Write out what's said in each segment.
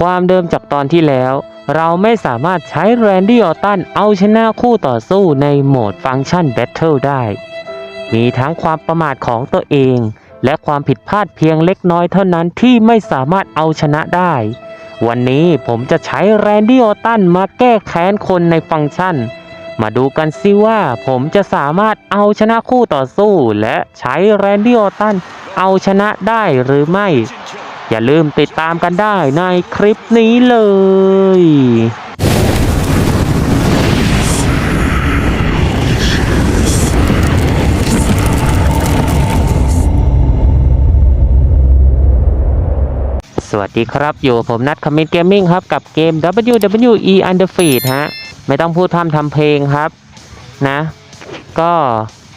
ความเดิมจากตอนที่แล้ว เราไม่สามารถใช้แรนดี้ออตันเอาชนะคู่ต่อสู้ในโหมดฟังก์ชันแบทเทิลได้ มีทั้งความประมาทของตัวเอง และความผิดพลาดเพียงเล็กน้อยเท่านั้นที่ไม่สามารถเอาชนะได้ วันนี้ผมจะใช้แรนดี้ออตันมาแก้แค้นคนในฟังก์ชัน มาดูกันซิว่าผมจะสามารถเอาชนะคู่ต่อสู้ และใช้แรนดี้ออตันเอาชนะได้หรือไม่ อย่าลืมติดตามกันได้ในคลิปนี้เลยสวัสดีครับอยู่ผมนัทคอมมิ t เกมมิ่งครับกับเกม WWE underfeed ฮะ ไม่ต้องพูดทำทำเพลงครับนะ ก็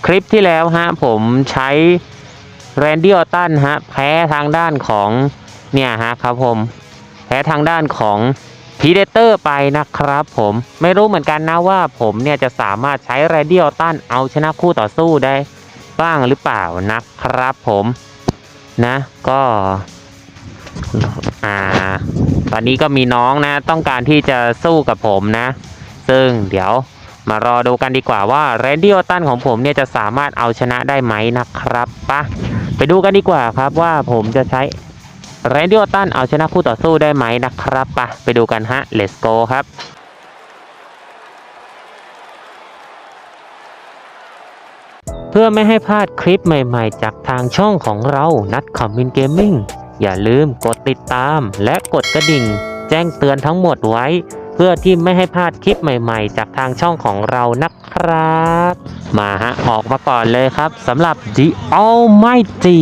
คลิปที่แล้วฮะ ผมใช้แรนดี้ออตตันฮะ แพ้ทางด้านของ เนี่ยฮะครับผมแพ้ทางด้านของพีเดเตอร์ไปนะครับ ผมไม่รู้เหมือนกันนะว่าผมเนี่ยจะสามารถใช้แรดี้อตันเอาชนะคู่ต่อสู้ได้บ้างหรือเปล่านะครับผมนะก็อ่าตอนนี้ก็มีน้องนะ ต้องการที่จะสู้กับผมนะ ซึ่งเดี๋ยวมารอดูกันดีกว่าว่าแรนดี้ออตตันของผมเนี่ยจะสามารถเอาชนะได้ไหมนะครับปะไปดูกันดีกว่าครับว่าผมจะใช้ แรนดี้ออตตันเอาชนะคู่ต่อสู้ได้ไหมนะครับปะไปดูกันฮะ let's go ครับเพื่อไม่ให้พลาดคลิปใหม่ ๆ จากทางช่องของเรานัดคอมมินเกมมิ่งอย่าลืมกดติดตาม และกดกระดิ่ง แจ้งเตือนทั้งหมดไว้ เพื่อที่ไม่ให้พลาดคลิปใหม่ ๆ จากทางช่องของเรานะครับ มาฮะ ออกมาก่อนเลยครับสำหรับ The Almighty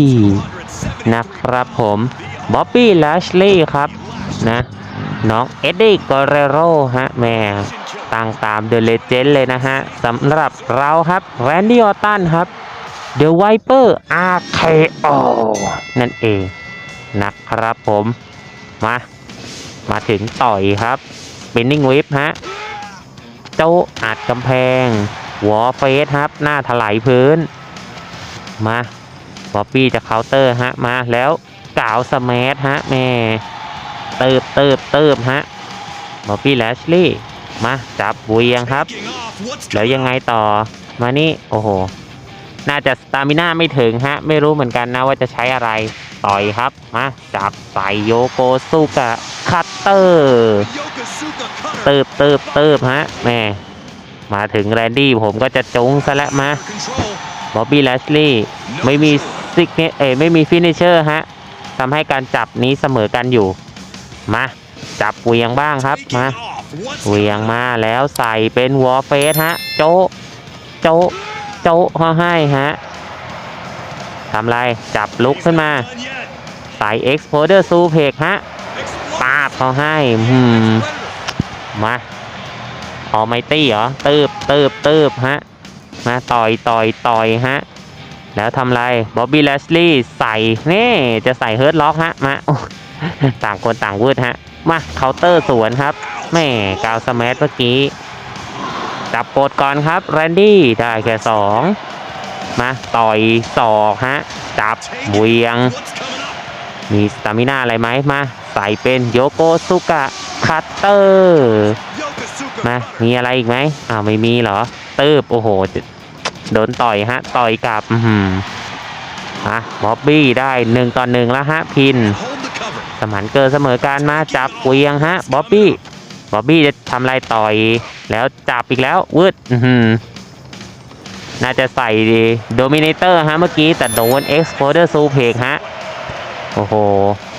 นะครับผม บ๊อบบี้แลชลีย์ครับนะน้องเอ็ดดี้กอเรโรฮะแม่ตั้งตามเดอะเลเจนด์เลยนะฮะสำหรับเราครับแรนดี้ออตันครับ The Viper RKO นั่นเองนะครับผมมา มาถึงต่อยครับ Spinning Whip ฮะโจอัดกำแพงวอเฟสครับ หน้าถลายพื้น มาบอบบี้จะเคาน์เตอร์ฮะมาแล้ว กาวสแมัฮะแม่เติบเติบเติบฮะบอบบี้แลชลี่มาจับบุยยังครับ แล้วยังไงต่อมานี่โอ้โห น่าจะสตามิน่าไม่ถึงฮะ ไม่รู้เหมือนกันนะว่าจะใช้อะไร ต่อยครับ มาจับใส่โยโกซุกะคัตเตอร์เติบเติบเติบฮะแหม่มาถึงแรนดี้ผมก็จะจุงซะแล้วมาบ๊อบบี้แลชลีย์ไม่มีซิกเนเอยไม่มีฟินิเชอร์ฮะ ทำให้การจับนี้เสมอกันอยู่ มาจับเวียงบ้างครับมาเวียงมาแล้วใส่เป็นวอลเฟสฮะ โจะโจะโจะเขาให้ฮะทำไรจับลุกขึ้นมา ใส่ Exploder s u p e x ฮะปาบเขาให้หืมมาออไมตี้เหรอตืบตืบตืบฮะมาต่อยต่อยต่อยฮะ แล้วทำไรบ๊อบบี้แลชลีย์ใส่นี่จะใส่เฮิร์ตล็อกฮะมาต่างคนต่างวืดฮะ มาเคาน์เตอร์สวนครับแม่กาวสมัเมื่อกี้ จับกดก่อนครับแรนดี้ได้แค่สองมาต่อยศอกฮะ จับเวียง มีสตามิน่าอะไรไหมมา ใส่เป็นโยโกซุกะคัตเตอร์มามีอะไรอีกไหมอ้าวไม่มีเหรอตืบโอ้โห โดนต่อยฮะ ต่อยกลับอือหืออะบ๊อบบี้ได้หนึ่งต่อหนึ่งแล้วฮะ พิน สมานเกินเสมอการมาจับเวียงฮะบ๊อบบี้บ๊อบบี้จะทำอะไรต่อย แล้วจับอีกแล้ววืดอื้อหือน่าจะใส่โดมิเนเตอร์ฮะ เมื่อกี้ แต่โดน Exploder s u p e x ฮะ โอ้โห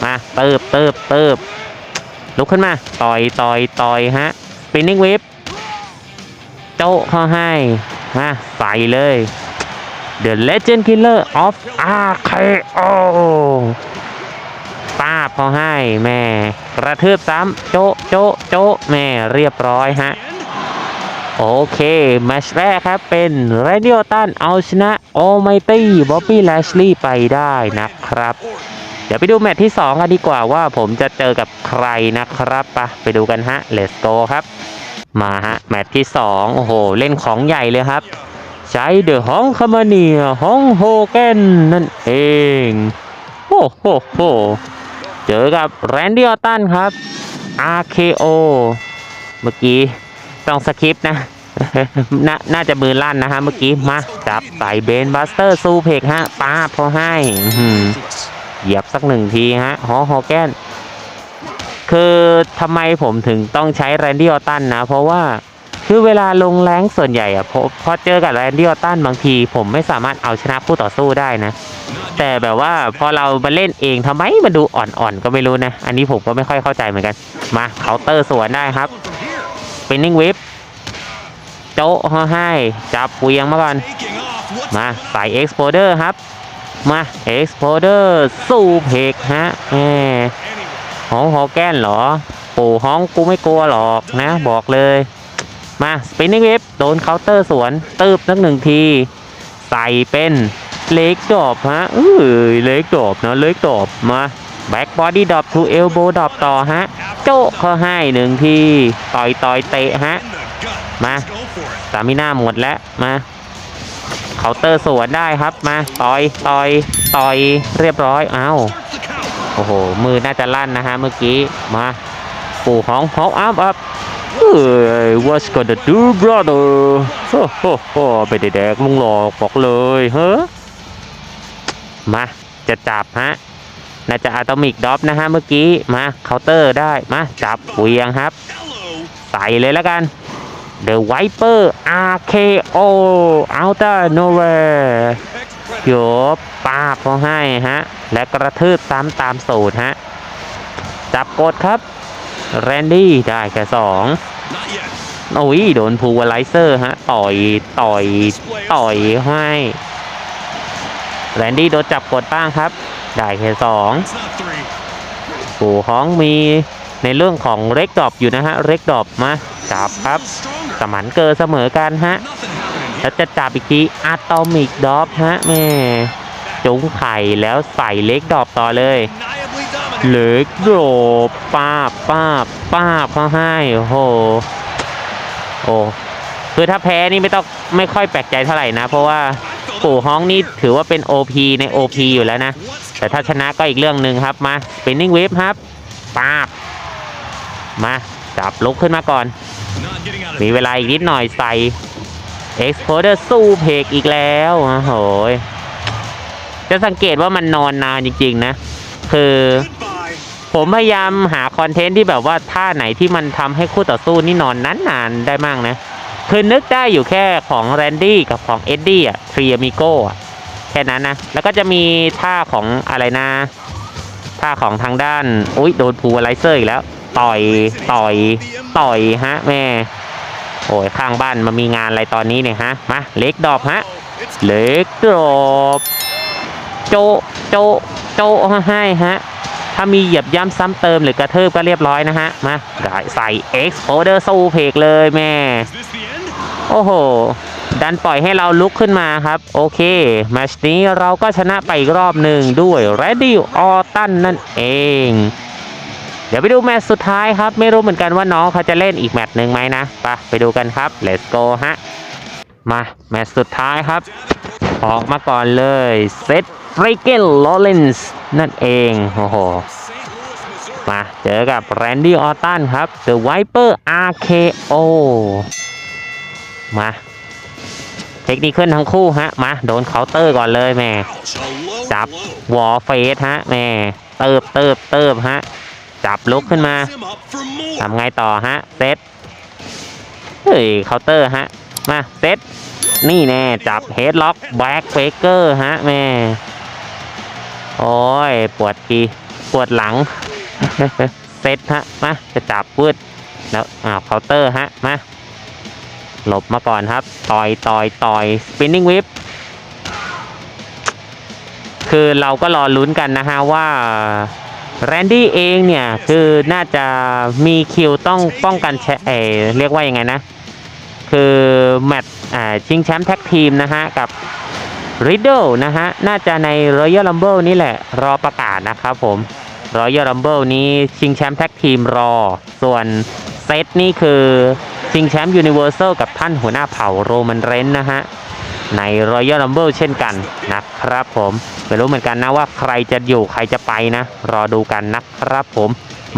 มาเติบเติบเติบลุกขึ้นมา ต่อยต่อยต่อยฮะ spinning whip โจะเข้าให้ มาใสเลย The Legend Killer of RKO ป้าบเขาให้แม่กระทืบซ้ำโจะโจะโจะแม่เรียบร้อยฮะ โอเคแมชแรกครับเป็นเรดิโอตันเอาชนะโอไมตี้บ๊อบบี้แลชลีย์ไปได้นะครับ เดี๋ยวไปดูแมตช์ที่2กันดีกว่าว่าผมจะเจอกับใครนะครับปะไปดูกันฮะ let's go ครับ มาฮะ แมตช์ที่ 2 โอ้โห เล่นของใหญ่เลยครับ ใช้เดอะฮองคามาเนียฮองโฮแกนนั่นเอง โอ้โหโหเจอกับแรนดี้ออตตันครับ RKO เมื่อกี้ต้องสคริปต์นะน่าน่าจะมือลั่นนะฮะเมื่อกี้มาจับใส่เบนบัสเตอร์ซูเพกฮะป้าพอให้อื้อหือเหยียบสักหนึ่งทีฮะฮอฮอแกน คือทำไมผมถึงต้องใช้แรนดี้ออตันนะ เพราะว่าคือเวลาลงแรงส่วนใหญ่อะพอพอเจอกับแรนดี้ออตันบางที ผมไม่สามารถเอาชนะคู่ต่อสู้ได้นะ แต่แบบว่าพอเรามาเล่นเองทำไมมันดูอ่อนๆ ก็ไม่รู้นะ อันนี้ผมก็ไม่ค่อยเข้าใจเหมือนกัน มาเคาน์เตอร์สวนได้ครับ spinning whip โจ๊ะเขาให้จับเวียงมาก่อนมาใส่ exploder ครับ มา exploder สู้เพกฮะแหม หองฮอแกนเหรอ ปู่ห้องกูไม่กลัวหรอกนะ บอกเลย มา spinning whip โดนเคาน์เตอร์สวนตืบสักหนึ่งที ใส่เป็นเล็กดอบฮะเอ้ยเล็กดอบนะเล็กดอบมาแบ็กบอดี้ดอบทูเอลโบดอบต่อฮะ โจ๊ะเขาให้หนึ่งที ต่อยต่อยเตะฮะ มาสามิน่าหมดแล้วมาเคาน์เตอร์สวนได้ครับมาต่อยต่อยต่อยเรียบร้อยเอ้า โอ้โห มือน่าจะลั่นนะฮะเมื่อกี้ มาปู่ของฮอกอัพอัพเฮ้ย what's gonna do brother โอ้โหโอ้ไปได้แดกลุงหลอกบอกเลยเฮ้อมา จะจับฮะ น่าจะอะตอมิกดอปนะฮะเมื่อกี้ มาเคาน์เตอร์ได้ มา จับเวียงครับ ใส่เลยแล้วกัน The Viper RKO Outer Nowhere โยบป้าเขาให้ฮะ และกระทืบซ้ำตามสูตรฮะ จับกดครับ แรนดี้ได้แค่สองโอ้ยโดนพูวไลเซอร์ฮะ ต่อย ต่อย ต่อยให้แรนดี้โดนจับกดบ้างครับ ได้แค่สองปู่ฮ้องมีในเรื่องของเร็กดอปอยู่นะฮะ เร็กดอปมาจับครับ สมันเกอร์เสมอกันฮะ แล้วจะจับอีกทีอะตอมิกดอปฮะแม่จุ้งไข่แล้วใส่เล็กดอปต่อเลย เล็กดรอปป้าบป้าบป้าบเขาให้โอ้โหโอ้คือถ้าแพ้นี่ไม่ต้องไม่ค่อยแปลกใจเท่าไหร่นะ เพราะว่าปู่ฮ้องนี่ถือว่าเป็น OP ใน OP อยู่แล้วนะ แต่ถ้าชนะก็อีกเรื่องหนึ่งครับมา spinning wave ครับป้าบมาจับลุกขึ้นมาก่อน มีเวลาอีกนิดหน่อยใส่ Exploder สู้เพกอีกแล้วโอ้โหยจะสังเกตว่ามันนอนนานจริงๆนะ คือ ผมพยายามหาคอนเทนต์ที่แบบว่าท่าไหนที่มันทำให้คู่ต่อสู้นี่นอนนานๆได้มากนะ คือนึกได้อยู่แค่ของแรนดี้กับของเอ็ดดี้อะทรีอมิโกอะแค่นั้นนะ แล้วก็จะมีท่าของอะไรนะ ท่าของทางด้าน อุ้ยโดนพูไลเซอร์อีกแล้ว ต่อย ต่อย ต่อยฮะแม่ โอ้ยข้างบ้านมามีงานอะไรตอนนี้เนี่ยฮะ มาเล็กดอบฮะ เล็กดอบโจโจโจให้ฮะ ถ้ามีเหยียบย่ำซ้ำเติมหรือกระเทิบก็เรียบร้อยนะฮะ มาได้ใส่ X o d e r สู้เพกเลยแม่ โอ้โห ดันปล่อยให้เราลุกขึ้นมาครับ โอเคแมชนี้เราก็ชนะไปอีกรอบหนึ่งด้วย r e d y o r t o n นั่นเอง ดี๋ยวไปดูแมตช์สุดท้ายครับ ไม่รู้เหมือนกันว่าน้องเขาจะเล่นอีกแมตช์หนึ่งไหมนะไปไปดูกันครับ let's go ฮะ มาแมตช์สุดท้ายครับ ออกมาก่อนเลยเซตฟริกเกนลอเรนส์นั่นเอง โอ้โห มาเจอกับแรนดี้ออตตันครับ The Viper RKO มาเทคนิคขึ้นทั้งคู่ฮะ มา โดนเคาน์เตอร์ก่อนเลยแม่จับวอลเฟสฮะแม่เติบเติบเติบฮะ จับลุกขึ้นมาทำไงต่อฮะเซตเฮ้ยเคาน์เตอร์ฮะ มาเซตนี่แน่ จับเฮดล็อกแบ็กเฟเกอร์ฮะแม่โอ้ย ปวดทีปวดหลัง เซตฮะ มา จะจับวืดแล้วอ้าวเคาน์เตอร์ฮะ มาหลบมาก่อนครับ ต่อยต่อยต่อย spinning whip คือเราก็รอลุ้นกันนะฮะว่า แรนดี้เองเนี่ย คือน่าจะมีคิวต้องป้องกันแชเอเรียกว่ายังไงนะ คือแมตช์อ่าชิงแชมป์แท็กทีมนะฮะ กับ Riddle นะฮะ น่าจะใน Royal Rumble นี่แหละ รอประกาศนะครับผม Royal Rumble นี้ชิงแชมป์แท็กทีมรอ ส่วนเซตนี่คือชิงแชมป์ Universal กับท่านหัวหน้าเผ่าโรมันเรนนะฮะ ใน Royal Rumble เช่นกันนะครับผมไม่รู้เหมือนกันนะว่าใครจะอยู่ใครจะไปนะ รอดูกันนะครับผม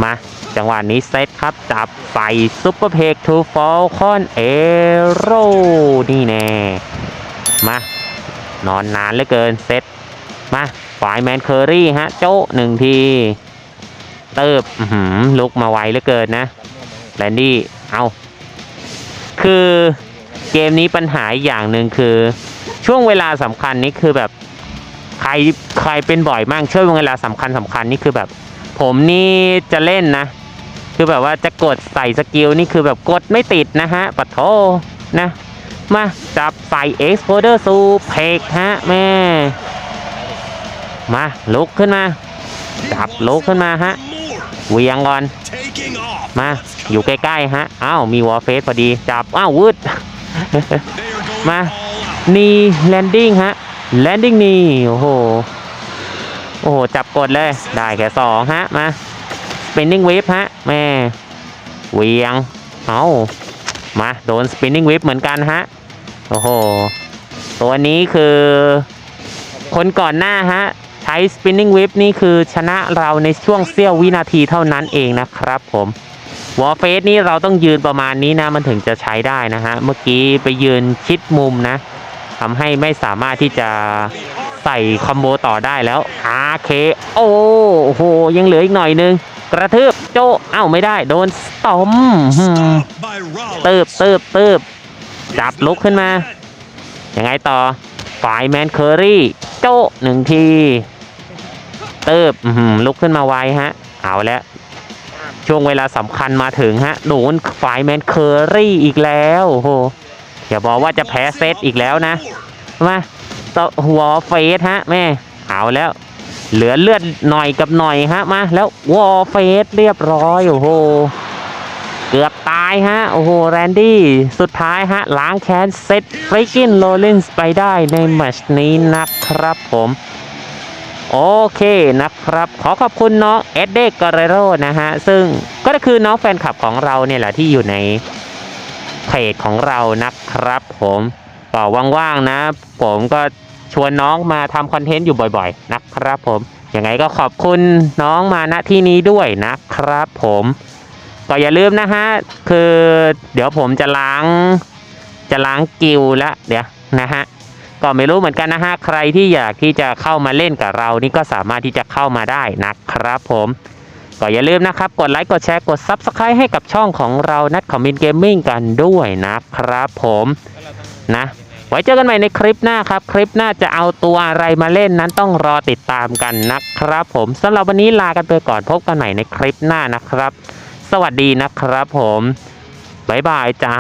มาจังหวะนี้เซตครับ จับใส่ซุปเปอร์เพกทูฟอลคอนเอโรนี่แน่มานอนนานเหลือเกินเซตมาฝ่ายแมนเคอรี่ฮะ โจ้หนึ่งที เติบลุกมาไวเหลือเกินนะแลนดี้เอาคือ เกมนี้ปัญหาอีกอย่างหนึ่งคือ ช่วงเวลาสำคัญนี่คือแบบใครใครเป็นบ่อยมากช่วงเวลาสำคัญสำคัญนี่คือแบบ ผมนี่จะเล่นนะ คือแบบว่าจะกดใส่สกิลนี่คือแบบกดไม่ติดนะฮะปะโทนะมาจับใส่ Exploder สู่เพกฮะแม่ มาลุกขึ้นมา จับลุกขึ้นมาฮะเวียงก่อน มาอยู่ใกล้ๆฮะอ้าวมีวอลเฟสพอดี จับอ้าววืด They are going Ma. all out. นี่แลนดิ้งฮะแลนดิ้งนีโอ้โหโอ้โห จับกดเลย ได้แค่สองฮะ มา spinning wave ฮะ แม่เวียง เอามา โดน spinning wave เหมือนกันฮะ โอ้โห ตัวนี้คือ คนก่อนหน้าฮะ ใช้ spinning wave นี่คือชนะเราในช่วงเสี้ยววินาทีเท่านั้นเองนะครับผม วอลเฟสนี่เราต้องยืนประมาณนี้นะมันถึงจะใช้ได้นะฮะ เมื่อกี้ไปยืนชิดมุมนะทำให้ไม่สามารถที่จะใส่คอมโบต่อได้แล้วอาเคโอ้โห ยังเหลืออีกหน่อยนึง กระทืบโจเอ้าไม่ได้โดนสตอมหืม Stopped by Rollins. ตืบตืบตืบจับลุกขึ้นมา ยังไงต่อฝ่ายแมนเคอรี่ โจหนึ่งทีตืบอื้อหือลุกขึ้นมาไวฮะ เอาแล้ว ช่วงเวลาสำคัญมาถึงฮะโดนฝ่ายแมนเคอรี่อีกแล้วโอ้โหอย่าบอกว่าจะแพ้เซตอีกแล้วนะมาต่อหัวเฟสฮะแม่เอาแล้ว เหลือเลือดหน่อยกับหน่อยฮะมาแล้ววอลเฟสเรียบร้อยโอ้โหเกือบตายฮะ โอ้โห แรนดี้ สุดท้ายฮะ ล้างแค้นเซตฟริกกินโรลินส์ไปได้ในแมชนี้นะครับผม โอเคนะครับ ขอขอบคุณน้องเอ็ดเดกเรโรนะฮะ ซึ่งก็คือน้องแฟนคลับของเราเนี่ยแหละที่อยู่ในเพจของเรานะครับ ผมก็ว่างๆนะ ผมก็ชวนน้องมาทำคอนเทนต์อยู่บ่อยๆ นะครับผมยังไงก็ขอบคุณน้องมาณที่นี้ด้วยนะครับผมก็อย่าลืมนะฮะ คือเดี๋ยวผมจะล้าง จะล้างกิลแล้วเดี๋ยวนะฮะ ก็ไม่รู้เหมือนกันนะฮะใครที่อยากที่จะเข้ามาเล่นกับเรานี่ก็สามารถที่จะเข้ามาได้นะครับผมก็อย่าลืมนะครับ กดไลค์กดแชร์กด Subscribe ให้กับช่องของเรานัดคอมมินเกมมิ่งกันด้วยนะครับผมนะไว้เจอกันใหม่ในคลิปหน้าครับ คลิปหน้าจะเอาตัวอะไรมาเล่นนั้นต้องรอติดตามกันนะครับ ผมสำหรับวันนี้ลากันไปก่อนพบกันใหม่ในคลิปหน้านะครับ สวัสดีนะครับผมบ๊ายบายจ้า